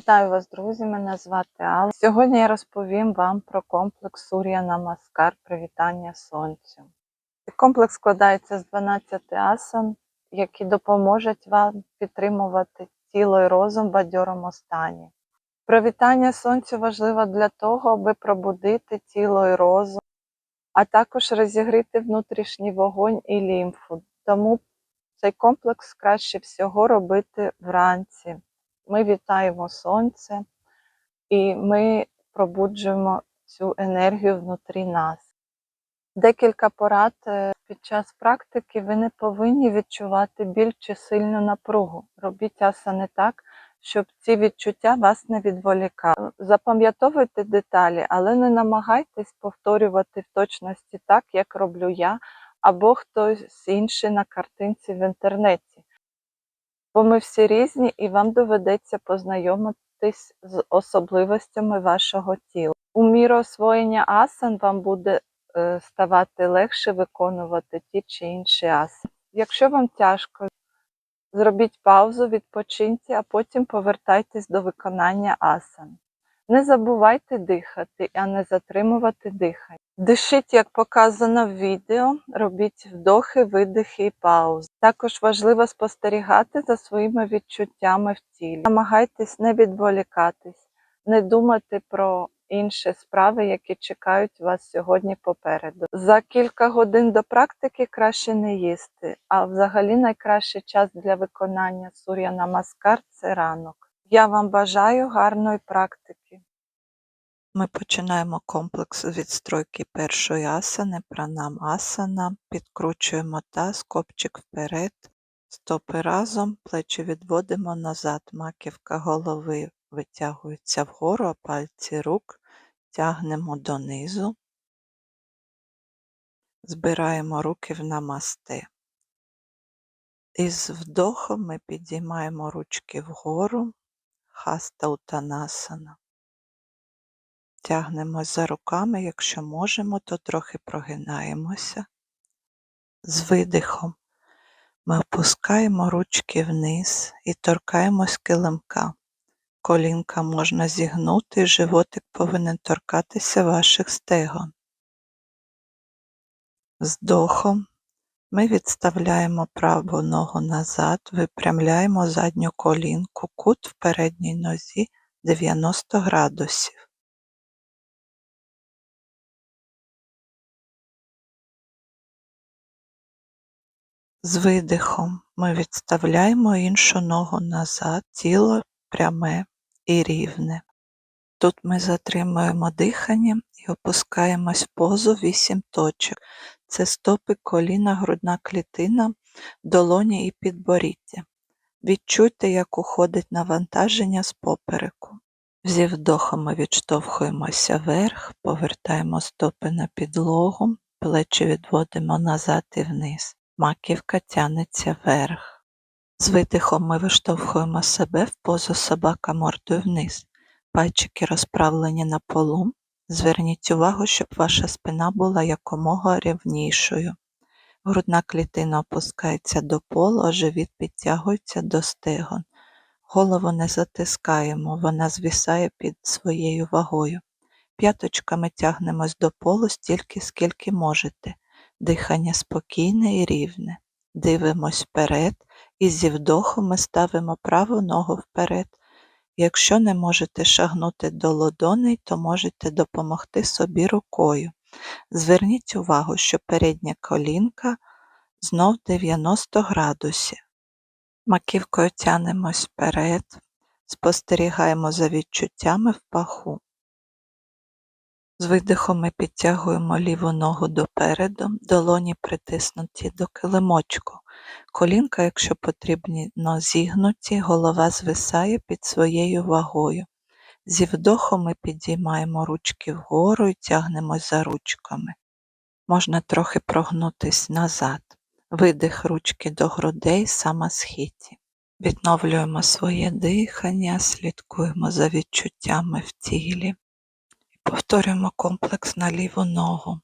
Вітаю вас, друзі! Мене звати Алла. Сьогодні я розповім вам про комплекс Сур'я Намаскар Привітання Сонцю. Цей комплекс складається з 12 асан, які допоможуть вам підтримувати тіло і розум в бадьорому стані. Привітання сонцю важливо для того, аби пробудити тіло і розум, а також розігріти внутрішній вогонь і лімфу. Тому цей комплекс краще всього робити вранці. Ми вітаємо сонце і ми пробуджуємо цю енергію внутрі нас. Декілька порад е, під час практики ви не повинні відчувати біль чи сильну напругу. Робіть асани так, щоб ці відчуття вас не відволікали. Запам'ятовуйте деталі, але не намагайтесь повторювати в точності так, як роблю я, або хтось інший на картинці в інтернеті. Бо ми всі різні і вам доведеться познайомитись з особливостями вашого тіла. У міру освоєння асан вам буде е, ставати легше виконувати ті чи інші асани. Якщо вам тяжко, зробіть паузу, відпочиньте, а потім повертайтесь до виконання асан. Не забувайте дихати, а не затримувати дихання. Дишіть, як показано в відео, робіть вдохи, видихи і паузи. Також важливо спостерігати за своїми відчуттями в тілі. Намагайтесь не відволікатись, не думати про інші справи, які чекають вас сьогодні попереду. За кілька годин до практики краще не їсти, а взагалі найкращий час для виконання сур'я намаскар це ранок. Я вам бажаю гарної практики. Ми починаємо комплекс відстройки першої асани, пранам асана, підкручуємо таз, копчик вперед, стопи разом, плечі відводимо назад, маківка голови витягується вгору, а пальці рук тягнемо донизу, збираємо руки в намасте. Із вдохом ми підіймаємо ручки вгору, хаста утанасана. Тягнемось за руками, якщо можемо, то трохи прогинаємося. З видихом ми опускаємо ручки вниз і торкаємось килимка. Колінка можна зігнути, животик повинен торкатися ваших стегон. З вдохом ми відставляємо праву ногу назад, випрямляємо задню колінку, кут в передній нозі 90 градусів. З видихом ми відставляємо іншу ногу назад, тіло пряме і рівне. Тут ми затримуємо дихання і опускаємось в позу 8 точок. Це стопи, коліна, грудна клітина, долоні і підборіддя. Відчуйте, як уходить навантаження з попереку. Зі вдохом ми відштовхуємося вверх, повертаємо стопи на підлогу, плечі відводимо назад і вниз. Маківка тянеться вверх. З видихом ми виштовхуємо себе в позу собака мордою вниз. Пальчики розправлені на полу. Зверніть увагу, щоб ваша спина була якомога рівнішою. Грудна клітина опускається до полу, а живіт підтягується до стегон. Голову не затискаємо, вона звісає під своєю вагою. П'яточками тягнемось до полу стільки, скільки можете. Дихання спокійне і рівне. Дивимось вперед і зі вдохом ми ставимо праву ногу вперед. Якщо не можете шагнути до лодоней, то можете допомогти собі рукою. Зверніть увагу, що передня колінка знов 90 градусів. Маківкою тянемось вперед, спостерігаємо за відчуттями в паху. З видихом ми підтягуємо ліву ногу допереду, долоні притиснуті до килимочку. Колінка, якщо потрібно, зігнуті, голова звисає під своєю вагою. Зі вдохом ми підіймаємо ручки вгору і тягнемось за ручками. Можна трохи прогнутись назад. Видих ручки до грудей самосхиті. Відновлюємо своє дихання, слідкуємо за відчуттями в тілі. Повторюємо комплекс на ліву ногу.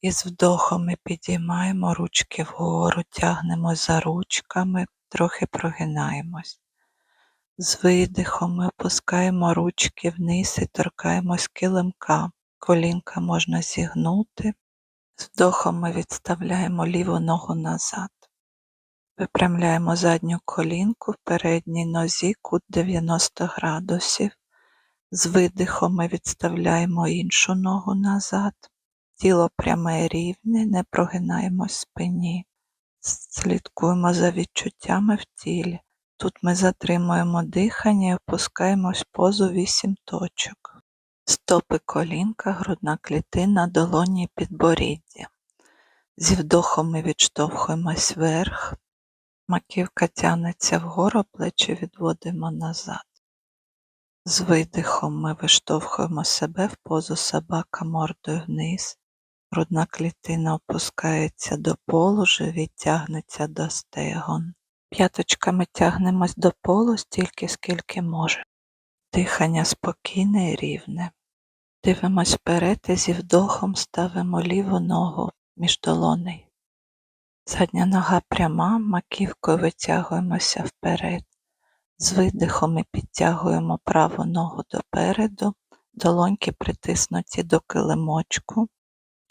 Із вдохом ми підіймаємо ручки вгору, тягнемо за ручками, трохи прогинаємось. З видихом ми опускаємо ручки вниз і торкаємось килимка. Колінка можна зігнути. З вдохом ми відставляємо ліву ногу назад. Випрямляємо задню колінку в передній нозі кут 90 градусів. З видихом ми відставляємо іншу ногу назад. Тіло пряме і рівне, не прогинаємось в спині. Слідкуємо за відчуттями в тілі. Тут ми затримуємо дихання і опускаємось позу 8 точок. Стопи колінка, грудна клітина, долоні підборіддя. Зі вдохом ми відштовхуємось вверх, маківка тягнеться вгору, плечі відводимо назад. З видихом ми виштовхуємо себе в позу собака мордою вниз. Грудна клітина опускається до полу, живіт тягнеться до стегон. П'яточками тягнемось до полу стільки, скільки можемо. Дихання спокійне і рівне. Дивимось вперед і зі вдохом ставимо ліву ногу між долоней. Задня нога пряма, маківкою витягуємося вперед. З видихом ми підтягуємо праву ногу допереду, долоньки притиснуті до килимочку.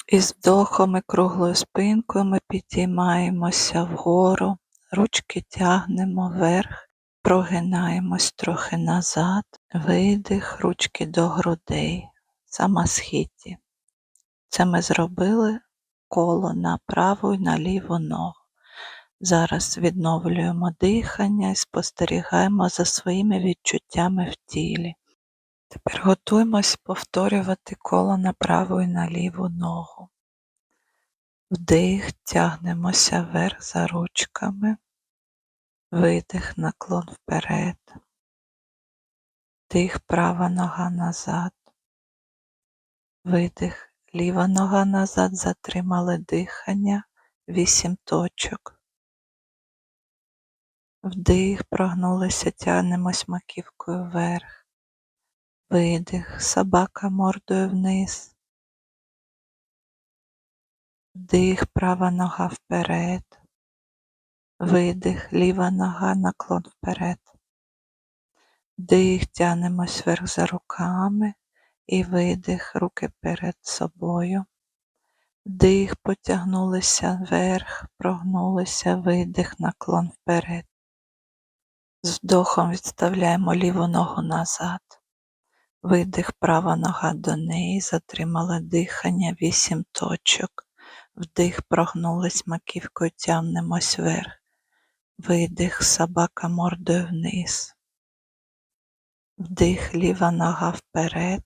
І з вдохом і круглою спинкою ми підіймаємося вгору, ручки тягнемо вверх, прогинаємось трохи назад, видих, ручки до грудей, самасхіті. Це ми зробили коло на праву і на ліву ногу. Зараз відновлюємо дихання і спостерігаємо за своїми відчуттями в тілі. Тепер готуємось повторювати коло на праву і на ліву ногу. Вдих, тягнемося вверх за ручками, видих, наклон вперед, вдих, права нога назад, видих, ліва нога назад, затримали дихання, вісім точок. Вдих, прогнулися, тягнемось маківкою вверх. Видих, собака мордою вниз. Вдих, права нога вперед. Видих, ліва нога, наклон вперед. Вдих, тягнемось вверх за руками і видих, руки перед собою. Вдих, потягнулися вверх, прогнулися, видих, наклон вперед. З вдохом відставляємо ліву ногу назад. Видих, права нога до неї, затримала дихання, вісім точок. Вдих, прогнулись маківкою, тягнемось вверх. Видих, собака мордою вниз. Вдих, ліва нога вперед.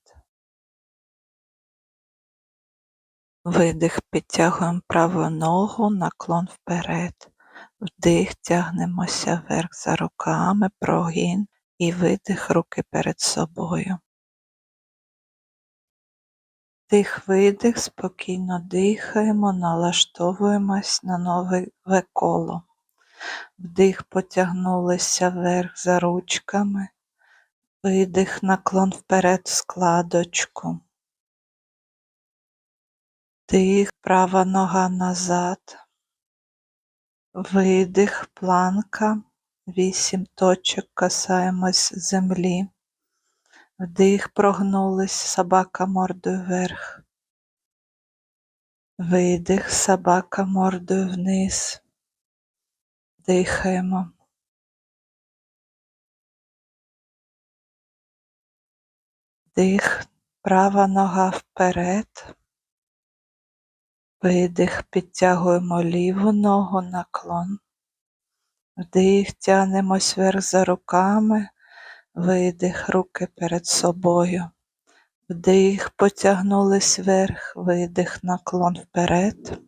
Видих, підтягуємо праву ногу, наклон вперед. Вдих, тягнемося вверх за руками, прогін і видих руки перед собою. Вдих, видих, спокійно дихаємо, налаштовуємось на нове коло. Вдих, потягнулися вверх за ручками, видих, наклон вперед складочку. Вдих, права нога назад. Видих, планка, вісім точок, касаємось землі. Вдих, прогнулись, собака мордою вверх. Видих, собака мордою вниз. Дихаємо. Дих, права нога вперед. Видих, підтягуємо ліву ногу наклон. Вдих, тягнемось вверх за руками, видих, руки перед собою. Вдих, потягнулись вверх, видих, наклон вперед,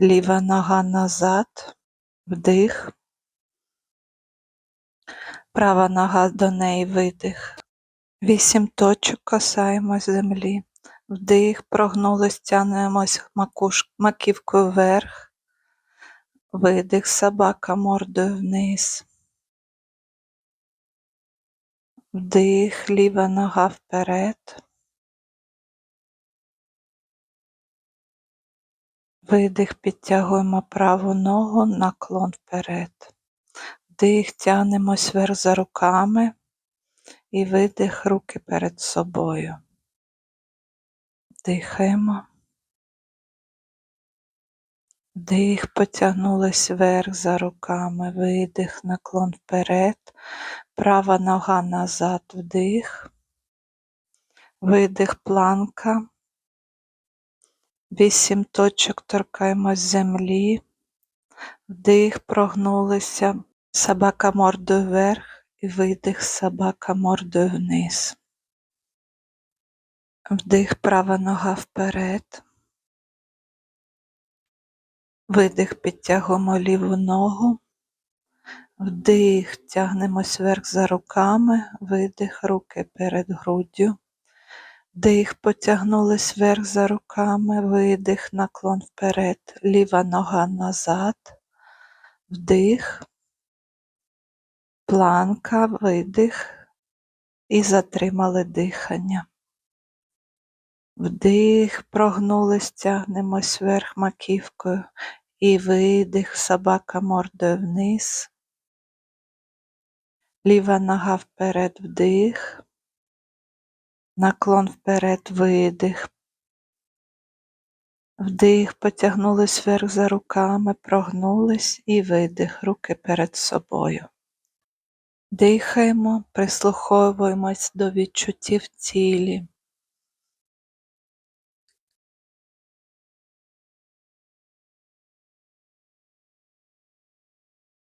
ліва нога назад, вдих, права нога до неї видих. Вісім точок касаємось землі. Вдих, прогнулись, тягнемось макуш... маківкою вверх. Видих, собака мордою вниз. Вдих, ліва нога вперед. Видих, підтягуємо праву ногу, наклон вперед. Вдих, тягнемось вверх за руками і видих руки перед собою. Дихаємо. Вдих, потягнулись вверх за руками, видих, наклон вперед, права нога назад, вдих, видих, планка, вісім точок торкаємось землі, вдих, прогнулися, собака мордою вверх і видих, собака мордою вниз. Вдих, права нога вперед. Видих, підтягуємо ліву ногу. Вдих, тягнемось вверх за руками, видих, руки перед груддю. Вдих, потягнулись вверх за руками, видих, наклон вперед, ліва нога назад, вдих, планка, видих і затримали дихання. Вдих, прогнулись, тягнемось вверх маківкою і видих, собака мордою вниз. Ліва нога вперед, вдих, наклон вперед, видих. Вдих, потягнулись вверх за руками, прогнулись і видих, руки перед собою. Дихаємо, прислуховуємось до відчуттів тілі.